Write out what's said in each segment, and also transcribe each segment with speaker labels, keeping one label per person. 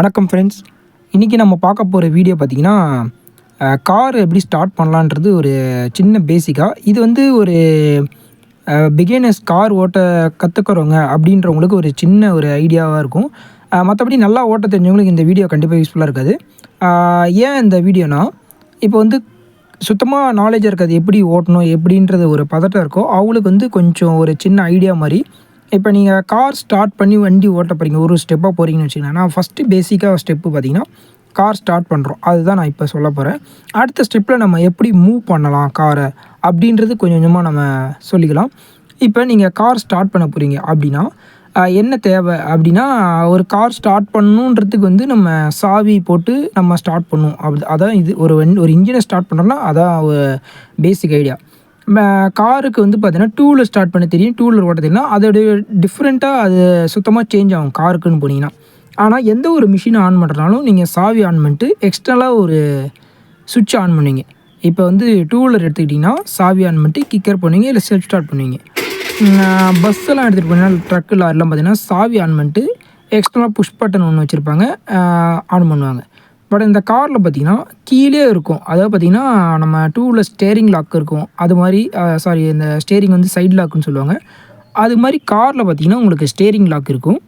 Speaker 1: வணக்கம் ஃப்ரெண்ட்ஸ் இன்றைக்கி நம்ம பார்க்க போகிற வீடியோ பார்த்திங்கன்னா கார் எப்படி ஸ்டார்ட் பண்ணலான்றது ஒரு சின்ன பேசிக்காக இது வந்து ஒரு பிகினர்ஸ் கார் ஓட்ட கற்றுக்கிறவங்க அப்படின்றவங்களுக்கு ஒரு சின்ன ஒரு ஐடியாவாக இருக்கும். மற்றபடி நல்லா ஓட்ட தெரிஞ்சவங்களுக்கு இந்த வீடியோ கண்டிப்பாக யூஸ்ஃபுல்லாக இருக்காது. ஏன் இந்த வீடியோனா இப்போ வந்து சுத்தமாக நாலேஜ் இருக்காது எப்படி ஓட்டணும் எப்படின்றது ஒரு பதட்டம் இருக்கோ அவங்களுக்கு வந்து கொஞ்சம் ஒரு சின்ன ஐடியா மாதிரி இப்போ நீங்கள் கார் ஸ்டார்ட் பண்ணி வண்டி ஓட்ட போகிறீங்க ஒரு ஸ்டெப்பாக போகிறீங்கன்னு வச்சுக்கோங்க நான் ஃபஸ்ட்டு பேசிக்காக ஸ்டெப்பு பார்த்தீங்கன்னா கார் ஸ்டார்ட் பண்ணுறோம் அதுதான் நான் இப்போ சொல்ல போகிறேன் அடுத்த ஸ்டெப்பில் நம்ம எப்படி மூவ் பண்ணலாம் காரை அப்படின்றது கொஞ்சம் கொஞ்சமாக நம்ம சொல்லிக்கலாம். இப்போ நீங்கள் கார் ஸ்டார்ட் பண்ண போகிறீங்க அப்படின்னா என்ன தேவை அப்படின்னா ஒரு கார் ஸ்டார்ட் பண்ணணுன்றதுக்கு வந்து நம்ம சாவி போட்டு நம்ம ஸ்டார்ட் பண்ணும் அப்படி அதான் இது ஒரு வண்டி ஒரு இன்ஜினை ஸ்டார்ட் பண்ணுறோம்னா அதான் பேசிக் ஐடியா காருக்கு வந்து பார்த்தீங்கன்னா டூ வீலர் ஸ்டார்ட் பண்ண தெரியும் டூ வீலர் ஓட்ட தெரியும் அதோடைய டிஃப்ரெண்ட்டாக அது சுத்தமாக சேஞ்ச் ஆகும் காருக்குன்னு போனீங்கன்னா. ஆனால் எந்த ஒரு மிஷினை ஆன் பண்ணுறனாலும் நீங்கள் சாவி ஆன் பண்ணிட்டு எக்ஸ்ட்ரலாக ஒரு சுவிட்ச் ஆன் பண்ணுவீங்க. இப்போ வந்து டூ வீலர் எடுத்துக்கிட்டிங்கன்னா சாவி ஆன் பண்ணிட்டு கிக்கர் பண்ணுவீங்க இல்லை செல்ஃப் ஸ்டார்ட் பண்ணுவீங்க. பஸ்ஸெல்லாம் எடுத்துகிட்டு போனீங்கன்னா ட்ரக்கு லாரிலாம் பார்த்தீங்கன்னா சாவி ஆன் பண்ணிட்டு எக்ஸ்ட்ரலாக புஷ் பட்டன் ஒன்று வச்சுருப்பாங்க ஆன் பண்ணுவாங்க. பட் இந்த காரில் பார்த்தீங்கன்னா கீழே இருக்கும். அதாவது பார்த்தீங்கன்னா நம்ம டூ வீலர் ஸ்டேரிங் லாக் இருக்கும். அது மாதிரி சாரி இந்த ஸ்டேரிங் வந்து சைடு லாக்குன்னு சொல்லுவாங்க. அது மாதிரி காரில் பார்த்தீங்கன்னா உங்களுக்கு ஸ்டேரிங் லாக் இருக்கும்.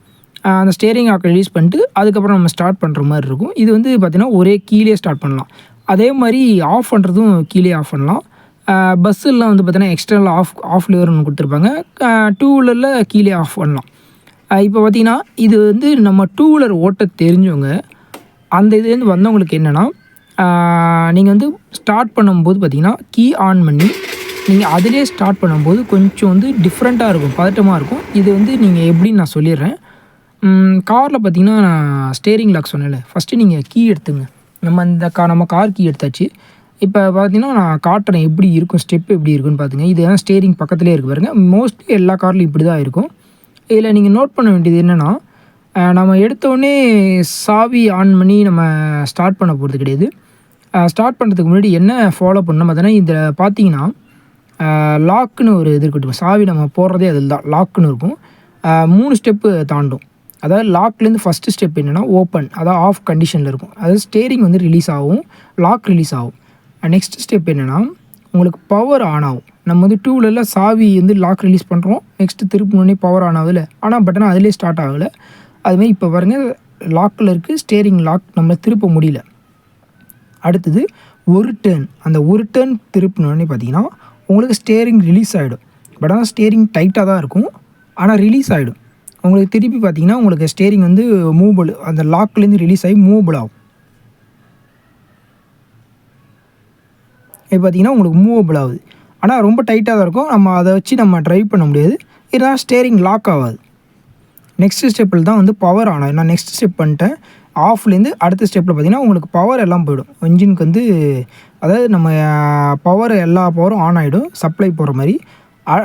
Speaker 1: அந்த ஸ்டேரிங் லாக் ரிலீஸ் பண்ணிட்டு அதுக்கப்புறம் நம்ம ஸ்டார்ட் பண்ணுற மாதிரி இருக்கும். இது வந்து பார்த்திங்கன்னா ஒரே கீழே ஸ்டார்ட் பண்ணலாம். அதே மாதிரி ஆஃப் பண்ணுறதும் கீழே ஆஃப் பண்ணலாம். பஸ்ஸெல்லாம் வந்து பார்த்தீங்கன்னா எக்ஸ்டர்னல் ஆஃப் ஆஃப் லிவர் ஒன்று கொடுத்துருப்பாங்க. டூ வீலரில் கீழே ஆஃப் பண்ணலாம். இப்போ பார்த்திங்கன்னா இது வந்து நம்ம டூ வீலர் ஓட்ட தெரிஞ்சவங்க அந்த இதுலேருந்து வந்தவங்களுக்கு என்னென்னா நீங்கள் வந்து ஸ்டார்ட் பண்ணும்போது பார்த்திங்கன்னா கீ ஆன் பண்ணி நீங்கள் அதிலே ஸ்டார்ட் பண்ணும்போது கொஞ்சம் வந்து டிஃப்ரெண்ட்டாக இருக்கும் பதட்டமாக இருக்கும். இது வந்து நீங்கள் எப்படின்னு நான் சொல்லிடுறேன். காரில் பார்த்தீங்கன்னா நான் ஸ்டேரிங் லாக் சொன்னேன்ல. ஃபஸ்ட்டு நீங்கள் கீ எடுத்துங்க. நம்ம இந்த கா நம்ம கார் கீ எடுத்தாச்சு. இப்போ பார்த்தீங்கன்னா நான் காட்டுறேன் எப்படி இருக்கும் ஸ்டெப் எப்படி இருக்குன்னு பார்த்துங்க இதுதான் ஸ்டேரிங் பக்கத்துலேயே இருக்குது பாருங்கள் மோஸ்ட்லி எல்லா கார்லையும் இப்படி தான் இருக்கும். இதில் நீங்கள் நோட் பண்ண வேண்டியது என்னென்னா நம்ம எடுத்தோடனே சாவி ஆன் பண்ணி நம்ம ஸ்டார்ட் பண்ண போகிறது கிடையாது. ஸ்டார்ட் பண்ணுறதுக்கு முன்னாடி என்ன ஃபாலோ பண்ணணும் பார்த்தோன்னா இதில் பார்த்தீங்கன்னா லாக்குன்னு ஒரு இது இருக்கட்டும் சாவி நம்ம போடுறதே அதில் தான். லாக்குன்னு இருக்கும். மூணு ஸ்டெப்பு தாண்டும். அதாவது லாக்லேருந்து ஃபஸ்ட்டு ஸ்டெப் என்னென்னா ஓப்பன் அதாவது ஆஃப் கண்டிஷனில் இருக்கும். அதாவது ஸ்டேரிங் வந்து ரிலீஸ் ஆகும். லாக் ரிலீஸ் ஆகும். நெக்ஸ்ட் ஸ்டெப் என்னென்னா உங்களுக்கு பவர் ஆன் ஆகும். நம்ம வந்து டூ வீலரில் சாவி வந்து லாக் ரிலீஸ் பண்ணுறோம் நெக்ஸ்ட்டு திருப்பினோடனே பவர் ஆன் ஆகுதுல. ஆனால் பட் ஆனால் அதிலே ஸ்டார்ட் ஆகலை. அதுமாதிரி இப்போ பாருங்கள் லாக்கில் இருக்குது ஸ்டேரிங் லாக் நம்ம திருப்ப முடியல. அடுத்தது ஒரு டேர்ன் அந்த ஒரு டேர்ன் திருப்பினோடனே பார்த்தீங்கன்னா உங்களுக்கு ஸ்டேரிங் ரிலீஸ் ஆகிடும் பட் ஆனால் ஸ்டேரிங் டைட்டாக தான் இருக்கும். ஆனால் ரிலீஸ் ஆகிடும் உங்களுக்கு திருப்பி பார்த்தீங்கன்னா உங்களுக்கு ஸ்டேரிங் வந்து மூவபிள் அந்த லாக்லேருந்து ரிலீஸ் ஆகி மூவபிள் ஆகும். இப்போ பார்த்தீங்கன்னா உங்களுக்கு மூவபிள் ஆகுது. ஆனால் ரொம்ப டைட்டாக தான் இருக்கும். நம்ம அதை வச்சு நம்ம ட்ரைவ் பண்ண முடியாது. இருந்தால் ஸ்டேரிங் லாக் ஆகாது. நெக்ஸ்ட் ஸ்டெப்பில் தான் வந்து பவர் ஆன் ஆகும் நான் நெக்ஸ்ட் ஸ்டெப் பண்ணிட்டேன். ஆஃப்லேருந்து அடுத்த ஸ்டெப்பில் பார்த்தீங்கன்னா உங்களுக்கு பவர் எல்லாம் போயிடும். இன்ஜினுக்கு வந்து அதாவது நம்ம பவர் எல்லா பவரும் ஆன் ஆகிடும் சப்ளை போகிற மாதிரி.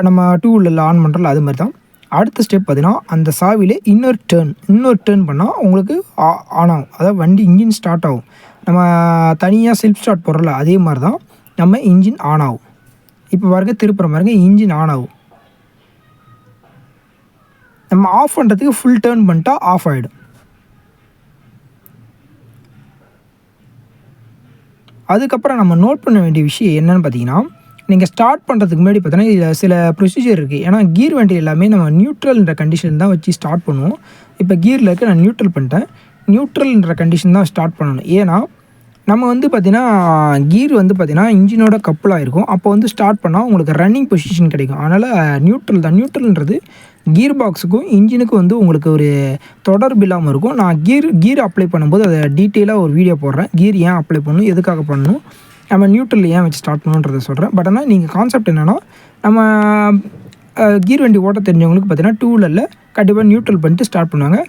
Speaker 1: நம்ம டூ வீலரில் ஆன் பண்ணுறோம்ல அது மாதிரி தான். அடுத்த ஸ்டெப் பார்த்தீங்கன்னா அந்த சாவியில் இன்னொரு டேர்ன் இன்னொரு டேர்ன் பண்ணால் உங்களுக்கு ஆன் ஆகும். அதாவது வண்டி இன்ஜின் ஸ்டார்ட் ஆகும். நம்ம தனியாக செல்ஃப் ஸ்டார்ட் போடுறோம்ல அதே மாதிரி தான் நம்ம இன்ஜின் ஆன் ஆகும். இப்போ பாருங்க திருப்புற பாருங்க இன்ஜின் ஆன் ஆகும். நம்ம ஆஃப் பண்ணுறதுக்கு ஃபுல் டேர்ன் பண்ணிட்டா ஆஃப் ஆகிடும் அதுக்கப்புறம் நம்ம நோட் பண்ண வேண்டிய விஷயம் என்னன்னு பார்த்தீங்கன்னா நீங்கள் ஸ்டார்ட் பண்ணுறதுக்கு முன்னாடி பார்த்தீங்கன்னா இதில் சில ப்ரொசீஜர் இருக்குது ஏன்னா கீர் வண்டி எல்லாமே நம்ம நியூட்ரல்ன்ற கண்டிஷன் தான் வச்சு ஸ்டார்ட் பண்ணுவோம். இப்போ கீரில் இருக்க நான் நியூட்ரல் பண்ணிட்டேன். நியூட்ரல்ன்ற கண்டிஷன் தான் ஸ்டார்ட் பண்ணணும். ஏன்னா நம்ம வந்து பார்த்திங்கன்னா கீர் வந்து பார்த்திங்கன்னா இன்ஜினோட கப்பலாக இருக்கும் அப்போ வந்து ஸ்டார்ட் பண்ணால் உங்களுக்கு ரன்னிங் பொசிஷன் கிடைக்கும். அதனால் நியூட்ரல் தான். நியூட்ரல்ன்றது கீர் பாக்ஸுக்கும் இன்ஜினுக்கும் வந்து உங்களுக்கு ஒரு தொடர்பு இல்லாமல் இருக்கும். நான் கீர் கீர் அப்ளை பண்ணும்போது அதை டீட்டெயிலாக ஒரு வீடியோ போடுறேன். கீர் ஏன் அப்ளை பண்ணணும்? எதுக்காக பண்ணணும்? நம்ம நியூட்ரல் ஏன் வச்சு ஸ்டார்ட் பண்ணணுன்றதை சொல்கிறேன் பட் ஆனால் நீங்கள் கான்செப்ட் என்னென்னா நம்ம கீர் வண்டி ஓட்ட தெரிஞ்சவங்களுக்கு பார்த்தீங்கன்னா டூ வீலரில் கண்டிப்பாக நியூட்ரல் பண்ணிட்டு ஸ்டார்ட் பண்ணுவாங்க.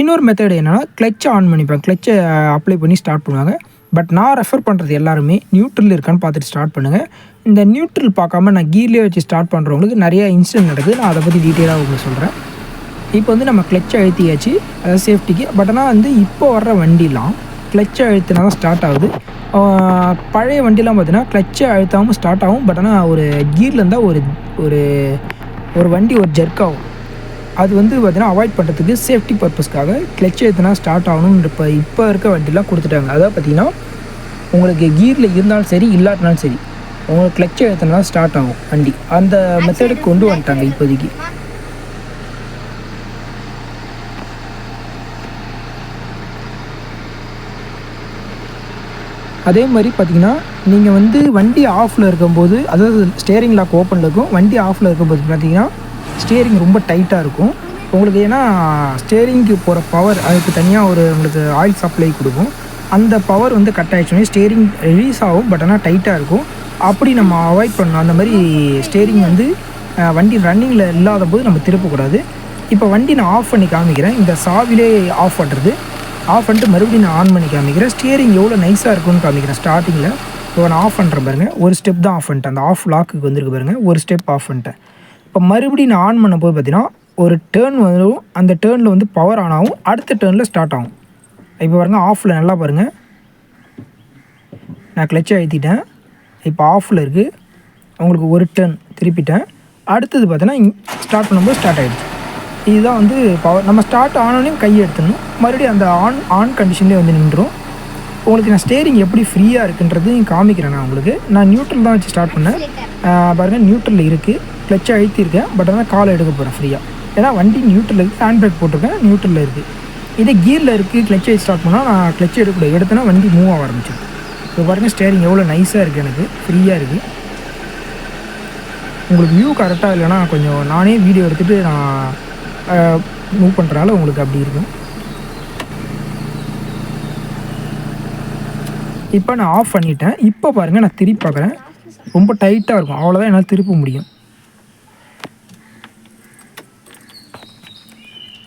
Speaker 1: இன்னொரு மெத்தட் என்னென்னா கிளச்சை ஆன் பண்ணிப்பேன். கிளச்சை அப்ளை பண்ணி ஸ்டார்ட் பண்ணுவாங்க. பட் நான் ரெஃபர் பண்ணுறது எல்லாருமே நியூட்ரல் இருக்கான்னு பார்த்துட்டு ஸ்டார்ட் பண்ணுங்கள் இந்த நியூட்ரல் பார்க்காம நான் கீர்லேயே வச்சு ஸ்டார்ட் பண்ணுறவங்களுக்கு நிறையா இன்சிடென்ட் நடக்குது. நான் அதை பற்றி டீட்டெயிலாக உங்களுக்கு சொல்கிறேன் இப்போ வந்து நம்ம கிளச்சை அழுத்தியாச்சு. அதாவது சேஃப்டிக்கு பட் ஆனால் வந்து இப்போ வர்ற வண்டிலாம் கிளச்சை அழுத்தினா தான் ஸ்டார்ட் ஆகுது. பழைய வண்டிலாம் பார்த்தீங்கன்னா கிளச்சை அழுத்தாமல் ஸ்டார்ட் ஆகும். பட் ஆனால் ஒரு கீரில் இருந்தால் ஒரு ஒரு ஒரு வண்டி ஒரு ஜெர்க் ஆகும். அது வந்து பார்த்தீங்கன்னா அவாய்ட் பண்ணுறதுக்கு சேஃப்டி பர்பஸ்க்காக கிளச் ஏற்றினா ஸ்டார்ட் ஆகணும்னு இப்போ இப்போ இருக்க வண்டிலாம் கொடுத்துட்டாங்க. அதாவது பார்த்தீங்கன்னா உங்களுக்கு கீரில் இருந்தாலும் சரி இல்லாட்டினாலும் சரி உங்களுக்கு கிளச் ஏற்றினா ஸ்டார்ட் ஆகும் வண்டி. அந்த மெத்தடுக்கு கொண்டு வந்துட்டாங்க இப்போதைக்கு. அதே மாதிரி பார்த்தீங்கன்னா நீங்கள் வந்து வண்டி ஆஃபில் இருக்கும்போது அதாவது ஸ்டேரிங் லாக் ஓப்பனில் இருக்கும் வண்டி ஆஃபில் இருக்கும்போது பார்த்தீங்கன்னா ஸ்டியரிங் ரொம்ப டைட்டாக இருக்கும். உங்களுக்கு ஏன்னா ஸ்டேரிங்க்கு போகிற பவர் அதுக்கு தனியாக ஒரு உங்களுக்கு ஆயில் சப்ளை கொடுக்கும். அந்த பவர் வந்து கட் ஆகிடுச்சோடனே ஸ்டேரிங் ரிலீஸ் ஆகும் பட் ஆனால் டைட்டாக இருக்கும். அப்படி நம்ம அவாய்ட் பண்ணணும். அந்த மாதிரி ஸ்டேரிங் வந்து வண்டி ரன்னிங்கில் இல்லாத போது நம்ம திருப்பக்கூடாது இப்போ வண்டி நான் ஆஃப் பண்ணி காமிக்கிறேன். இந்த சாவிலே ஆஃப் பண்ணுறது ஆஃப் பண்ணிட்டு மறுபடியும் நான் ஆன் பண்ணி காமிக்கிறேன். ஸ்டியரிங் எவ்வளோ நைஸாக இருக்கும்னு காமிக்கிறேன் ஸ்டார்டிங்கில் இப்போ நான் ஆஃப் பண்ணுறேன் பாருங்கள் ஒரு ஸ்டெப் தான் ஆஃப் பண்ணிட்டேன். அந்த ஆஃப் லாக்குக்கு வந்திருக்கு பாருங்கள் ஒரு ஸ்டெப் ஆஃப் பண்ணிட்டேன். இப்போ மறுபடியும் நான் ஆன் பண்ணும்போது பார்த்தீங்கன்னா ஒரு டேர்ன் வரும். அந்த டேர்னில் வந்து பவர் ஆன் ஆகும். அடுத்த டேர்னில் ஸ்டார்ட் ஆகும். இப்போ பாருங்கள் ஆஃபில் நல்லா பாருங்கள் நான் கிளச்சை அழுத்திட்டேன் இப்போ ஆஃபில் இருக்குது உங்களுக்கு ஒரு டேர்ன் திருப்பிட்டேன். அடுத்தது பார்த்தீங்கன்னா ஸ்டார்ட் பண்ணும்போது ஸ்டார்ட் ஆகிடுச்சு இதுதான் வந்து பவர் நம்ம ஸ்டார்ட் ஆனோடனே கையை எடுத்துடணும். மறுபடியும் அந்த ஆன் ஆன் கண்டிஷன்லேயே வந்து நின்றுடும். உங்களுக்கு நான் ஸ்டேரிங் எப்படி ஃப்ரீயாக இருக்குன்றதையும் காமிக்கிறேன் நான் உங்களுக்கு. நான் நியூட்ரல் தான் வச்சு ஸ்டார்ட் பண்ணேன். பாருங்கள் நியூட்ரலில் இருக்குது கிளச்சை அழுத்தியிருக்கேன் பட் ஆனால் காலை எடுக்க போகிறேன் ஃப்ரீயாக ஏன்னா வண்டி நியூட்ரல் இருக்குது ஹேண்ட் பிரேக் போட்டிருக்கேன். நியூட்ரலில் இருக்குது இதே கியரில் இருக்குது கிளச்சை ஸ்டார்ட் பண்ணால் நான் கிளச் எடுக்கக்கூடாது. எடுத்தேன்னா வண்டி மூவ் ஆக ஆரம்பிச்சிடும். இப்போ பாருங்கள் ஸ்டேரிங் எவ்வளோ நைஸாக இருக்குது எனக்கு. ஃப்ரீயாக இருக்குது உங்களுக்கு வியூ கரெக்டாக இல்லைன்னா கொஞ்சம் நானே வீடியோ எடுத்துகிட்டு நான் மூவ் பண்ணுறனால உங்களுக்கு அப்படி இருக்கும். இப்போ நான் ஆஃப் பண்ணிட்டேன். இப்போ பாருங்கள் நான் திருப்பி பார்க்குறேன். ரொம்ப டைட்டாக இருக்கும். அவ்வளோதான் என்னால் திருப்ப முடியும்.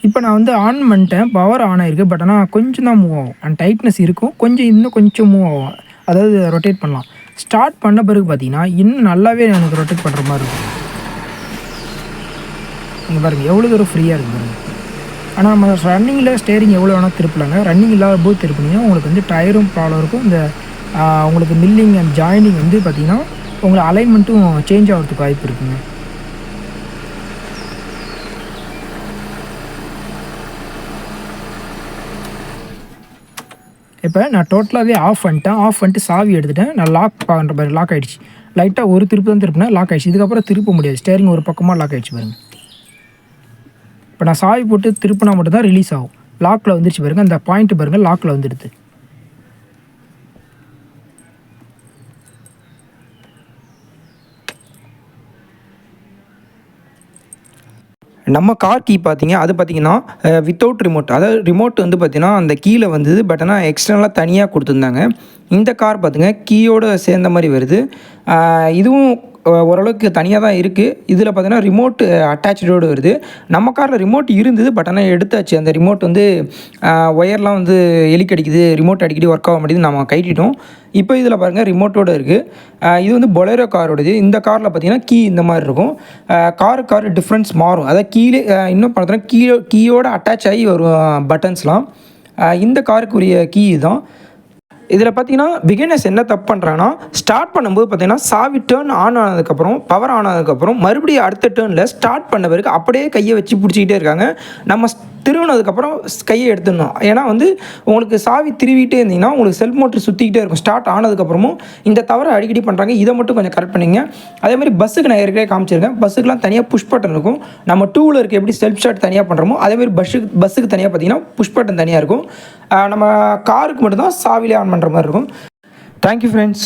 Speaker 1: இப்போ நான் வந்து ஆன் பண்ணிட்டேன். பவர் ஆன் ஆயிருக்கு. பட் ஆனால் கொஞ்சம் தான் மூவ் ஆகும். அண்ட் டைட்னஸ் இருக்கும். கொஞ்சம் இன்னும் கொஞ்சம் மூவ் ஆகும். அதாவது ரொட்டேட் பண்ணலாம். ஸ்டார்ட் பண்ண பிறகு பார்த்தீங்கன்னா இன்னும் நல்லாவே எனக்கு ரொட்டேட் பண்ணுற மாதிரி இருக்கும். நீங்கள் பாருங்கள் எவ்வளோ தூரம் ஃப்ரீயாக இருக்குது பாருங்கள் ஆனால் நம்ம ரன்னிங்கில் ஸ்டேரிங் எவ்வளோ வேணால் திருப்பலாங்க. ரன்னிங் இல்லாத போது திருப்பினீங்கன்னா உங்களுக்கு வந்து டயரும் ப்ராப்ளம் இருக்கும். இந்த உங்களுக்கு மில்லிங் அண்ட் ஜாயினிங் வந்து பார்த்திங்கன்னா உங்களுக்கு அலைன்மெண்ட்டும் சேஞ்ச் ஆகிறதுக்கு வாய்ப்பு இருக்குங்க. இப்போ நான் டோட்டலாகவே ஆஃப் பண்ணிட்டேன். ஆஃப் பண்ணிட்டு சாவி எடுத்துட்டேன். நான் லாக் பண்ணுற பாரு லாக் ஆகிடுச்சு லைட்டாக ஒரு திருப்பு தான் திருப்பினேன். லாக் ஆகிடுச்சு இதுக்கப்புறம் திருப்ப முடியாது. ஸ்டேரிங் ஒரு பக்கமாக லாக் ஆயிடுச்சு பாருங்கள் இப்போ நான் சாவி போட்டு திருப்பினா மட்டும்தான் ரிலீஸ் ஆகும். லாக்கில் வந்துருச்சு பாருங்க. அந்த பாயிண்ட் பாருங்கள் லாக்கில் வந்துடுது. நம்ம கார் கீ பார்த்தீங்க அது பார்த்தீங்கன்னா வித்தவுட் ரிமோட் அதாவது ரிமோட் வந்து பார்த்தீங்கன்னா அந்த கீழே வந்தது பட் ஆனால் எக்ஸ்டர்னலாக தனியாக கொடுத்துருந்தாங்க. இந்த கார் பார்த்துங்க கீயோடு சேர்ந்த மாதிரி வருது. இதுவும் ஓரளவுக்கு தனியாக தான் இருக்குது இதில் பார்த்தீங்கன்னா ரிமோட் அட்டாச்சோடு வருது. நம்ம காரில் ரிமோட் இருந்தது பட் ஆனால் எடுத்தாச்சு. அந்த ரிமோட் வந்து ஒயர்லாம் வந்து எலிக்கு அடிக்குது ரிமோட் அடிக்கடி ஒர்க் ஆக மாட்டேங்குது. நம்ம கைட்டிட்டோம். இப்போ இதில் பாருங்கள் ரிமோட்டோடு இருக்குது இது வந்து பொலேரோ காரோடது இந்த காரில் பார்த்தீங்கன்னா கீ இந்த மாதிரி இருக்கும். காரு கார் டிஃப்ரென்ஸ் மாறும். அதாவது கீழே இன்னும் பார்த்தோன்னா கீழே கீயோடு அட்டாச் ஆகி வரும் பட்டன்ஸ்லாம் இந்த காருக்குரிய கீ தான் இதில் பார்த்தீங்கன்னா பிகினர்ஸ் என்ன தப்பு பண்ணுறாங்கன்னா ஸ்டார்ட் பண்ணும்போது பார்த்தீங்கன்னா சாவி டேர்ன் ஆன் ஆனதுக்கப்புறம் பவர் ஆன் ஆனதுக்கப்புறம் மறுபடியும் அடுத்த டேர்னில் ஸ்டார்ட் பண்ண பிறகு அப்படியே கையை வச்சு பிடிச்சிக்கிட்டே இருக்காங்க. நம்ம திருவினதுக்கப்புறம் கையை எடுத்துடணும். ஏன்னா வந்து உங்களுக்கு சாவி திருவிட்டே இருந்தீங்கன்னா உங்களுக்கு செல்ஃப் மோட்டர் சுற்றிக்கிட்டே இருக்கும். ஸ்டார்ட் ஆனதுக்கப்புறமும் இந்த தவறை அடிக்கடி பண்ணுறாங்க இதை மட்டும் கொஞ்சம் கரெக்ட் பண்ணிங்க. அதே மாதிரி பஸ்ஸுக்கு நான் ஏற்கனவே காமிச்சிருக்கேன். பஸ்ஸுக்குலாம் தனியாக புஷ் பட்டன் இருக்கும். நம்ம டூ வீலருக்கு எப்படி செல்ஃப் ஸ்டார்ட் தனியாக பண்ணுறோமோ அதே மாதிரி பஸ்ஸுக்கு பஸ்ஸுக்கு தனியாக பார்த்தீங்கன்னா புஷ் பட்டன் தனியாக இருக்கும். நம்ம காருக்கு மட்டும்தான் சாவிலே ஆன் பண்ணுற மாதிரி இருக்கும். Thank you friends